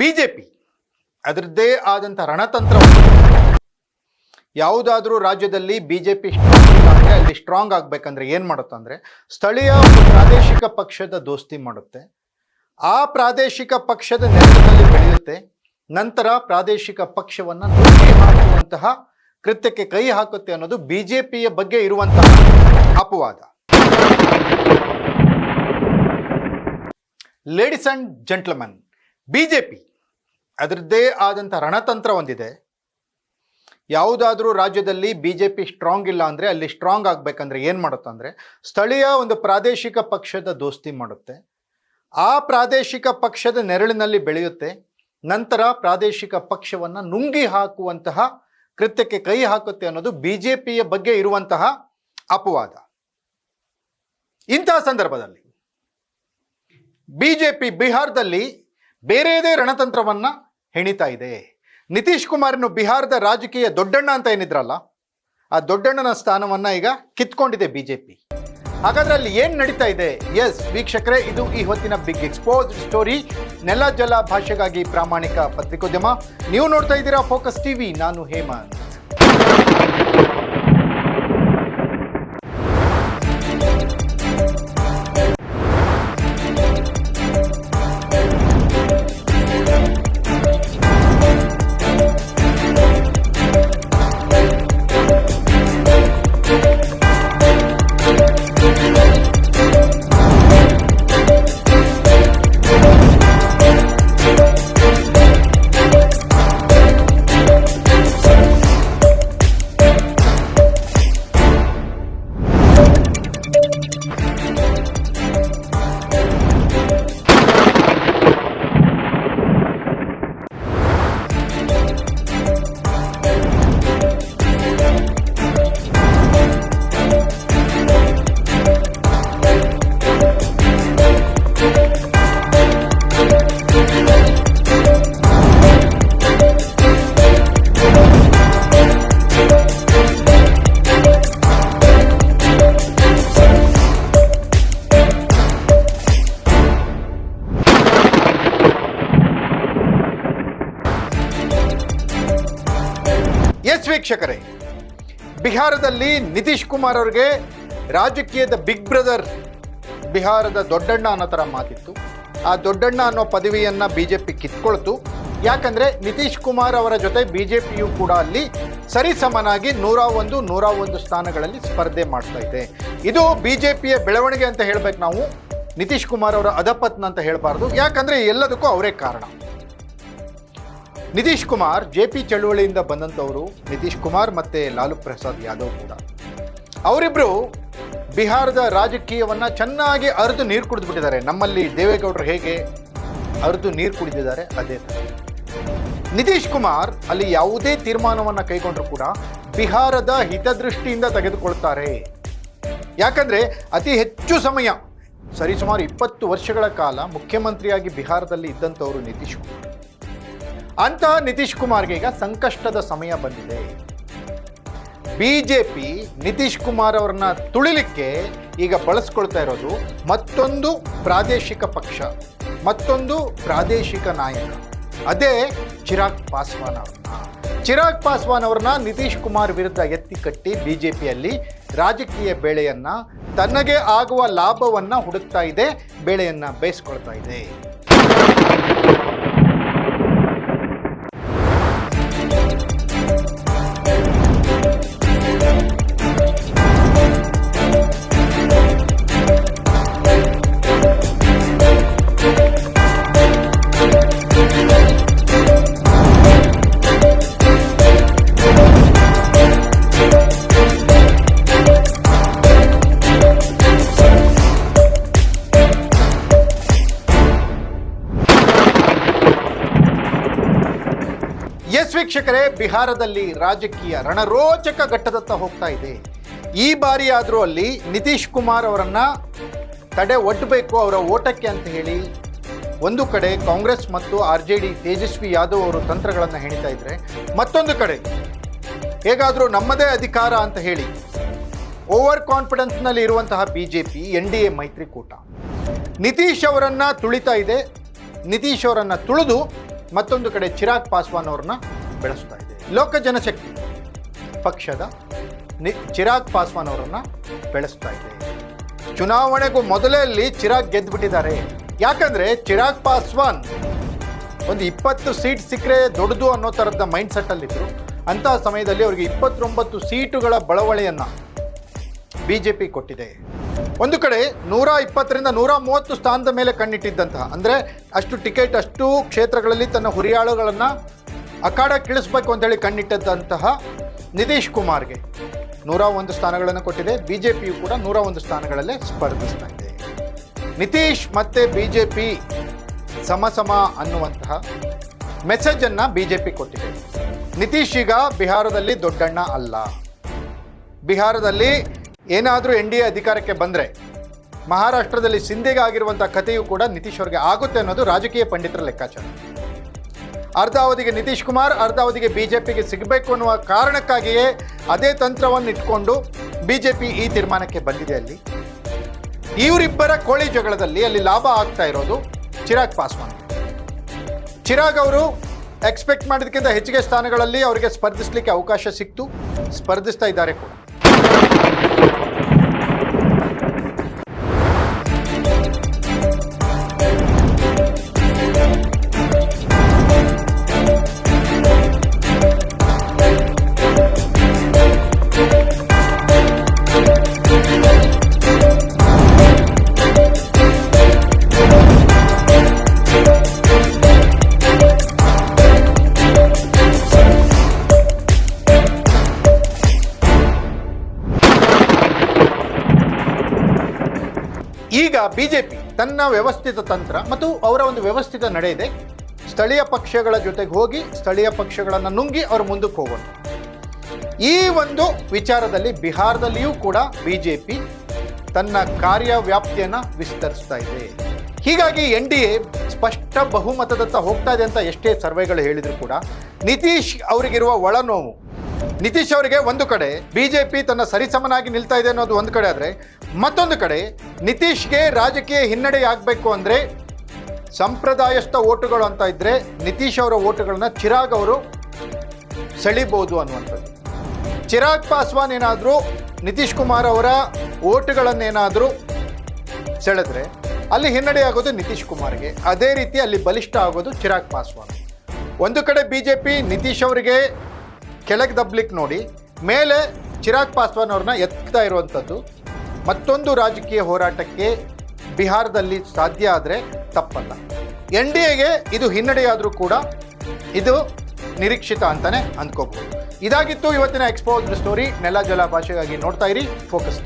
BJP ಅದರದ್ದೇ ಆದಂಥ ರಣತಂತ್ರ ಯಾವುದಾದ್ರೂ ರಾಜ್ಯದಲ್ಲಿ ಬಿಜೆಪಿ ಆದರೆ ಅಲ್ಲಿ ಸ್ಟ್ರಾಂಗ್ ಆಗ್ಬೇಕಂದ್ರೆ ಏನು ಮಾಡುತ್ತೆ ಅಂದರೆ ಸ್ಥಳೀಯ ಪ್ರಾದೇಶಿಕ ಪಕ್ಷದ ದೋಸ್ತಿ ಮಾಡುತ್ತೆ. ಆ ಪ್ರಾದೇಶಿಕ ಪಕ್ಷದ ನೆಲದಲ್ಲಿ ಬೆಳೆಯುತ್ತೆ. ನಂತರ ಪ್ರಾದೇಶಿಕ ಪಕ್ಷವನ್ನು ನುಗ್ಗಿ ಹಾಕುವಂತಹ ಕೃತ್ಯಕ್ಕೆ ಕೈ ಹಾಕುತ್ತೆ ಅನ್ನೋದು ಬಿ ಜೆ ಪಿಯ ಬಗ್ಗೆ ಇರುವಂತಹ ಅಪವಾದ. ಲೇಡೀಸ್ ಅಂಡ್ ಜೆಂಟ್ಲ್ಮನ್ ಬಿಜೆಪಿ ಅದರದ್ದೇ ಆದಂಥ ರಣತಂತ್ರ ಹೊಂದಿದೆ ಯಾವುದಾದ್ರೂ ರಾಜ್ಯದಲ್ಲಿ ಬಿ ಜೆ ಪಿ ಸ್ಟ್ರಾಂಗ್ ಇಲ್ಲ ಅಂದರೆ ಅಲ್ಲಿ ಸ್ಟ್ರಾಂಗ್ ಆಗಬೇಕಂದ್ರೆ ಏನು ಮಾಡುತ್ತೆ ಅಂದರೆ ಸ್ಥಳೀಯ ಒಂದು ಪ್ರಾದೇಶಿಕ ಪಕ್ಷದ ದೋಸ್ತಿ ಮಾಡುತ್ತೆ. ಆ ಪ್ರಾದೇಶಿಕ ಪಕ್ಷದ ನೆರಳಿನಲ್ಲಿ ಬೆಳೆಯುತ್ತೆ. ನಂತರ ಪ್ರಾದೇಶಿಕ ಪಕ್ಷವನ್ನು ನುಂಗಿ ಹಾಕುವಂತಹ, ಕೃತ್ಯಕ್ಕೆ ಕೈ ಹಾಕುತ್ತೆ ಅನ್ನೋದು ಬಿ ಜೆ ಪಿಯ ಬಗ್ಗೆ ಇರುವಂತಹ ಅಪವಾದ. ಇಂತಹ ಸಂದರ್ಭದಲ್ಲಿ ಬಿ ಜೆ ಪಿ ಬಿಹಾರದಲ್ಲಿ ಬೇರೆಯದೇ ರಣತಂತ್ರವನ್ನ ಹೆಣಿತಾ ಇದೆ. ನಿತೀಶ್ ಕುಮಾರ್ನು ಬಿಹಾರದ ರಾಜಕೀಯ ದೊಡ್ಡಣ್ಣ ಅಂತ ಏನಿದ್ರಲ್ಲ, ಆ ದೊಡ್ಡಣ್ಣನ ಸ್ಥಾನವನ್ನ ಈಗ ಕಿತ್ಕೊಂಡಿದೆ ಬಿಜೆಪಿ. ಹಾಗಾದ್ರೆ ಅಲ್ಲಿ ಏನ್ ನಡೀತಾ ಇದೆ? ಎಸ್ ವೀಕ್ಷಕರೇ, ಇದು ಈ ಹೊತ್ತಿನ ಬಿಗ್ ಎಕ್ಸ್ಪೋಸ್ ಸ್ಟೋರಿ ನೆಲ ಜಲ ಭಾಷೆಗಾಗಿ ಪ್ರಾಮಾಣಿಕ ಪತ್ರಿಕೋದ್ಯಮ. ನೀವು ನೋಡ್ತಾ ಇದ್ದೀರಾ ಫೋಕಸ್ ಟಿವಿ ನಾನು ಹೇಮಂತ್. ವೀಕ್ಷಕರೇ, ಬಿಹಾರದಲ್ಲಿ ನಿತೀಶ್ ಕುಮಾರ್ ಅವರಿಗೆ ರಾಜಕೀಯದ ಬಿಗ್ ಬ್ರದರ್ ಬಿಹಾರದ ದೊಡ್ಡಣ್ಣ ಅನ್ನೋ ಥರ ಮಾತಿತ್ತು. ಆ ದೊಡ್ಡಣ್ಣ ಅನ್ನೋ ಪದವಿಯನ್ನು ಬಿ ಜೆ ಪಿ ಕಿತ್ಕೊಳ್ತು. ಯಾಕಂದರೆ ನಿತೀಶ್ ಕುಮಾರ್ ಅವರ ಜೊತೆ ಬಿ ಜೆ ಪಿಯು ಕೂಡ ಅಲ್ಲಿ ಸರಿಸಮನಾಗಿ ನೂರ ಒಂದು ನೂರ ಒಂದು ಸ್ಥಾನಗಳಲ್ಲಿ ಸ್ಪರ್ಧೆ ಮಾಡ್ತಾ ಇದೆ. ಇದು ಪಿಯ ಬೆಳವಣಿಗೆ ಅಂತ ಹೇಳಬೇಕು ನಾವು. ನಿತೀಶ್ ಕುಮಾರ್ ಅವರ ಅಧಪತ್ನ ಅಂತ ಹೇಳಬಾರ್ದು. ಯಾಕಂದರೆ ಎಲ್ಲದಕ್ಕೂ ಅವರೇ ಕಾರಣ. ನಿತೀಶ್ ಕುಮಾರ್, ಜೆ ಪಿ ಚಳುವಳಿಯಿಂದ ಬಂದಂಥವರು ನಿತೀಶ್ ಕುಮಾರ್ ಮತ್ತೆ ಲಾಲು ಪ್ರಸಾದ್ ಯಾದವ್ ಕೂಡ. ಅವರಿಬ್ಬರು ಬಿಹಾರದ ರಾಜಕೀಯವನ್ನ ಚೆನ್ನಾಗಿ ಅರಿದು ನೀರು ಕುಡಿದ್ಬಿಟ್ಟಿದ್ದಾರೆ. ನಮ್ಮಲ್ಲಿ ದೇವೇಗೌಡರು ಹೇಗೆ ಅರಿದು ನೀರು ಕುಡಿದಿದ್ದಾರೆ, ಅದೇ ನಿತೀಶ್ ಕುಮಾರ್ ಅಲ್ಲಿ ಯಾವುದೇ ತೀರ್ಮಾನವನ್ನು ಕೈಗೊಂಡರೂ ಕೂಡ ಬಿಹಾರದ ಹಿತದೃಷ್ಟಿಯಿಂದ ತೆಗೆದುಕೊಳ್ತಾರೆ. ಯಾಕಂದ್ರೆ ಅತಿ ಹೆಚ್ಚು ಸಮಯ, ಸರಿಸುಮಾರು ಇಪ್ಪತ್ತು ವರ್ಷಗಳ ಕಾಲ ಮುಖ್ಯಮಂತ್ರಿಯಾಗಿ ಬಿಹಾರದಲ್ಲಿ ಇದ್ದಂಥವರು ನಿತೀಶ್ ಕುಮಾರ್. ಅಂತಹ ನಿತೀಶ್ ಕುಮಾರ್ಗೆ ಈಗ ಸಂಕಷ್ಟದ ಸಮಯ ಬಂದಿದೆ. ಬಿಜೆಪಿ ನಿತೀಶ್ ಕುಮಾರ್ ಅವ್ರನ್ನ ತುಳಿಲಿಕ್ಕೆ ಈಗ ಬಳಸ್ಕೊಳ್ತಾ ಇರೋದು ಮತ್ತೊಂದು ಪ್ರಾದೇಶಿಕ ಪಕ್ಷ, ಮತ್ತೊಂದು ಪ್ರಾದೇಶಿಕ ನಾಯಕ. ಅದೇ ಚಿರಾಗ್ ಪಾಸ್ವಾನ್ ಅವ್ರನ್ನ. ಚಿರಾಗ್ ಪಾಸ್ವಾನ್ ಅವ್ರನ್ನ ನಿತೀಶ್ ಕುಮಾರ್ ವಿರುದ್ಧ ಎತ್ತಿ ಕಟ್ಟಿ ಬಿ ಜೆ ಪಿಯಲ್ಲಿ ರಾಜಕೀಯ ಬೇಳೆಯನ್ನ, ತನಗೆ ಆಗುವ ಲಾಭವನ್ನ ಹುಡುಕ್ತಾ ಇದೆ, ಬೇಳೆಯನ್ನ ಬೇಯಿಸ್ಕೊಳ್ತಾ ಇದೆ. ಎಸ್ ವೀಕ್ಷಕರೇ, ಬಿಹಾರದಲ್ಲಿ ರಾಜಕೀಯ ರಣರೋಚಕ ಘಟ್ಟದತ್ತ ಹೋಗ್ತಾ ಇದೆ. ಈ ಬಾರಿ ಆದರೂ ಅಲ್ಲಿ ನಿತೀಶ್ ಕುಮಾರ್ ಅವರನ್ನ ತಡೆ ಒಡ್ಡಬೇಕು ಅವರ ಓಟಕ್ಕೆ ಅಂತ ಹೇಳಿ ಒಂದು ಕಡೆ ಕಾಂಗ್ರೆಸ್ ಮತ್ತು R J D Tejashwi Yadav ಅವರು ತಂತ್ರಗಳನ್ನು ಹೆಣಿತಾ ಇದ್ರೆ ಮತ್ತೊಂದು ಕಡೆ ಹೇಗಾದರೂ ನಮ್ಮದೇ ಅಧಿಕಾರ ಅಂತ ಹೇಳಿ ಓವರ್ ಕಾನ್ಫಿಡೆನ್ಸ್ನಲ್ಲಿ ಇರುವಂತಹ B J P N D A ಮೈತ್ರಿಕೂಟ. ನಿತೀಶ್ ಅವರನ್ನು ತುಳಿತಾ ಇದೆ. ನಿತೀಶ್ ಅವರನ್ನು ತುಳಿದು ಮತ್ತೊಂದು ಕಡೆ ಚಿರಾಗ್ ಪಾಸ್ವಾನ್ ಅವ್ರನ್ನ ಬೆಳೆಸ್ತಾ ಇದೆ. ಲೋಕ ಜನಶಕ್ತಿ ಪಕ್ಷದ ನಿ, ಚಿರಾಗ್ ಪಾಸ್ವಾನ್ ಅವರನ್ನ ಬೆಳೆಸ್ತಾ ಇದೆ. ಚುನಾವಣೆಗೂ ಮೊದಲೇ ಅಲ್ಲಿ ಚಿರಾಗ್ ಗೆದ್ದುಬಿಟ್ಟಿದ್ದಾರೆ ಯಾಕಂದ್ರೆ ಚಿರಾಗ್ ಪಾಸ್ವಾನ್ ಒಂದು ಇಪ್ಪತ್ತು ಸೀಟ್ ಸಿಕ್ಕರೆ ದೊಡ್ಡದು ಅನ್ನೋ ಥರದ ಮೈಂಡ್ ಸೆಟ್ಟಲ್ಲಿದ್ದರು ಅಂತಹ ಸಮಯದಲ್ಲಿ ಅವರಿಗೆ ಇಪ್ಪತ್ತೊಂಬತ್ತು ಸೀಟುಗಳ ಬಳವಳೆಯನ್ನು ಬಿ ಜೆ ಪಿ ಕೊಟ್ಟಿದೆ. ಒಂದು ಕಡೆ ನೂರ ಇಪ್ಪತ್ತರಿಂದ ನೂರ ಮೂವತ್ತು ಸ್ಥಾನದ ಮೇಲೆ ಕಣ್ಣಿಟ್ಟಿದ್ದಂತಹ, ಅಂದರೆ ಅಷ್ಟು ಟಿಕೆಟ್, ಅಷ್ಟು ಕ್ಷೇತ್ರಗಳಲ್ಲಿ ತನ್ನ ಹುರಿಯಾಳುಗಳನ್ನು ಅಖಾಡ ಕಿಳಿಸ್ಬೇಕು ಅಂತೇಳಿ ಕಣ್ಣಿಟ್ಟಿದ್ದಂತಹ ನಿತೀಶ್ ಕುಮಾರ್ಗೆ ನೂರ ಒಂದು ಸ್ಥಾನಗಳನ್ನು ಕೊಟ್ಟಿದೆ. ಬಿ ಜೆ ಪಿಯು ಕೂಡ ನೂರ ಒಂದು ಸ್ಥಾನಗಳಲ್ಲೇ ಸ್ಪರ್ಧಿಸ್ತಾ ನಿತೀಶ್ ಮತ್ತು ಬಿ ಜೆ ಪಿ ಸಮ ಸಮ ಅನ್ನುವಂತಹ ಮೆಸೇಜನ್ನು ಬಿ ಜೆ ಪಿ ಕೊಟ್ಟಿದೆ. ನಿತೀಶ್ ಈಗ ಬಿಹಾರದಲ್ಲಿ ದೊಡ್ಡಣ್ಣ ಅಲ್ಲ. ಬಿಹಾರದಲ್ಲಿ ಏನಾದರೂ ಎನ್ ಡಿ ಎ ಅಧಿಕಾರಕ್ಕೆ ಬಂದರೆ ಮಹಾರಾಷ್ಟ್ರದಲ್ಲಿ ಸಿಂಧೆಗೆ ಆಗಿರುವಂಥ ಕಥೆಯೂ ಕೂಡ ನಿತೀಶ್ ಅವರಿಗೆ ಆಗುತ್ತೆ ಅನ್ನೋದು ರಾಜಕೀಯ ಪಂಡಿತರ ಲೆಕ್ಕಾಚಾರ. ಅರ್ಧ ಅವಧಿಗೆ ನಿತೀಶ್ ಕುಮಾರ್ ಅರ್ಧ ಅವಧಿಗೆ ಬಿ ಜೆ ಪಿಗೆ ಸಿಗಬೇಕು ಅನ್ನುವ ಕಾರಣಕ್ಕಾಗಿಯೇ ಅದೇ ತಂತ್ರವನ್ನು ಇಟ್ಕೊಂಡು ಬಿ ಜೆ ಪಿ ಈ ತೀರ್ಮಾನಕ್ಕೆ ಬಂದಿದೆ ಅಲ್ಲಿ. ಇವರಿಬ್ಬರ ಕೋಳಿ ಜಗಳದಲ್ಲಿ ಅಲ್ಲಿ ಲಾಭ ಆಗ್ತಾ ಇರೋದು ಚಿರಾಗ್ ಪಾಸ್ವಾನ್. ಚಿರಾಗ್ ಅವರು ಎಕ್ಸ್ಪೆಕ್ಟ್ ಮಾಡಿದಕ್ಕಿಂತ ಹೆಚ್ಚಿಗೆ ಸ್ಥಾನಗಳಲ್ಲಿ ಅವರಿಗೆ ಸ್ಪರ್ಧಿಸಲಿಕ್ಕೆ ಅವಕಾಶ ಸಿಕ್ತು. ಸ್ಪರ್ಧಿಸ್ತಾ ಇದ್ದಾರೆ ಕೂಡ. ಈಗ ಬಿಜೆಪಿ ತನ್ನ ವ್ಯವಸ್ಥಿತ ತಂತ್ರ ಮತ್ತು ಅವರ ಒಂದು ವ್ಯವಸ್ಥಿತ ನಡೆ ಇದೆ. ಸ್ಥಳೀಯ ಪಕ್ಷಗಳ ಜೊತೆಗೆ ಹೋಗಿ ಸ್ಥಳೀಯ ಪಕ್ಷಗಳನ್ನು ನುಂಗಿ ಅವರು ಮುಂದಕ್ಕೆ ಹೋಗೋಣ ಈ ಒಂದು ವಿಚಾರದಲ್ಲಿ ಬಿಹಾರದಲ್ಲಿಯೂ ಕೂಡ ಬಿಜೆಪಿ ತನ್ನ ಕಾರ್ಯವ್ಯಾಪ್ತಿಯನ್ನು ವಿಸ್ತರಿಸ್ತಾ ಇದೆ. ಹೀಗಾಗಿ ಎನ್ ಡಿ ಎ ಸ್ಪಷ್ಟ ಬಹುಮತದತ್ತ ಹೋಗ್ತಾ ಇದೆ ಅಂತ ಎಷ್ಟೇ ಸರ್ವೆಗಳು ಹೇಳಿದರೂ ಕೂಡ ನಿತೀಶ್ ಅವರಿಗಿರುವ ಒಳನೋವು ನಿತೀಶ್ ಅವರಿಗೆ ಒಂದು ಕಡೆ, ಬಿಜೆಪಿ ತನ್ನ ಸರಿಸಮನಾಗಿ ನಿಲ್ತಾ ಇದೆ ಅನ್ನೋದು ಒಂದು ಕಡೆ ಆದರೆ, ಮತ್ತೊಂದು ಕಡೆ ನಿತೀಶ್ಗೆ ರಾಜಕೀಯ ಹಿನ್ನಡೆ ಆಗಬೇಕು ಅಂದರೆ ಸಂಪ್ರದಾಯಸ್ಥ ಓಟುಗಳು ಅಂತ ಇದ್ದರೆ ನಿತೀಶ್ ಅವರ ಓಟುಗಳನ್ನ ಚಿರಾಗ್ ಅವರು ಸೆಳಿಬೋದು ಅನ್ನುವಂಥದ್ದು. ಚಿರಾಗ್ ಪಾಸ್ವಾನ್ ಏನಾದರೂ, ನಿತೀಶ್ ಕುಮಾರ್ ಅವರ ಓಟುಗಳನ್ನೇನಾದರೂ ಸೆಳೆದ್ರೆ ಅಲ್ಲಿ ಹಿನ್ನಡೆ ಆಗೋದು ನಿತೀಶ್ ಕುಮಾರ್ಗೆ. ಅದೇ ರೀತಿ ಅಲ್ಲಿ ಬಲಿಷ್ಠ ಆಗೋದು ಚಿರಾಗ್ ಪಾಸ್ವಾನ್. ಒಂದು ಕಡೆ ಬಿ ಜೆ ಪಿ ನಿತೀಶ್ ಅವರಿಗೆ ಕೆಳಗೆ ದಬ್ಲಿಕ್ಕೆ ನೋಡಿ, ಮೇಲೆ ಚಿರಾಗ್ ಪಾಸ್ವಾನ್ ಅವ್ರನ್ನ ಎತ್ತಾ ಇರುವಂಥದ್ದು. ಮತ್ತೊಂದು ರಾಜಕೀಯ ಹೋರಾಟಕ್ಕೆ ಬಿಹಾರದಲ್ಲಿ ಸಾಧ್ಯ ಆದರೆ ತಪ್ಪಲ್ಲ. ಎನ್ ಡಿ ಎಗೆ ಇದು ಹಿನ್ನಡೆಯಾದರೂ ಕೂಡ ಇದು ನಿರೀಕ್ಷಿತ ಅಂತಲೇ ಅಂದ್ಕೋಬಹುದು. ಇದಾಗಿತ್ತು ಇವತ್ತಿನ ಎಕ್ಸ್ಪೋಸ್ ಸ್ಟೋರಿ ನೆಲ, ಜಲ ಭಾಷೆಗಾಗಿ ನೋಡ್ತಾ ಇರಿ. ಫೋಕಸ್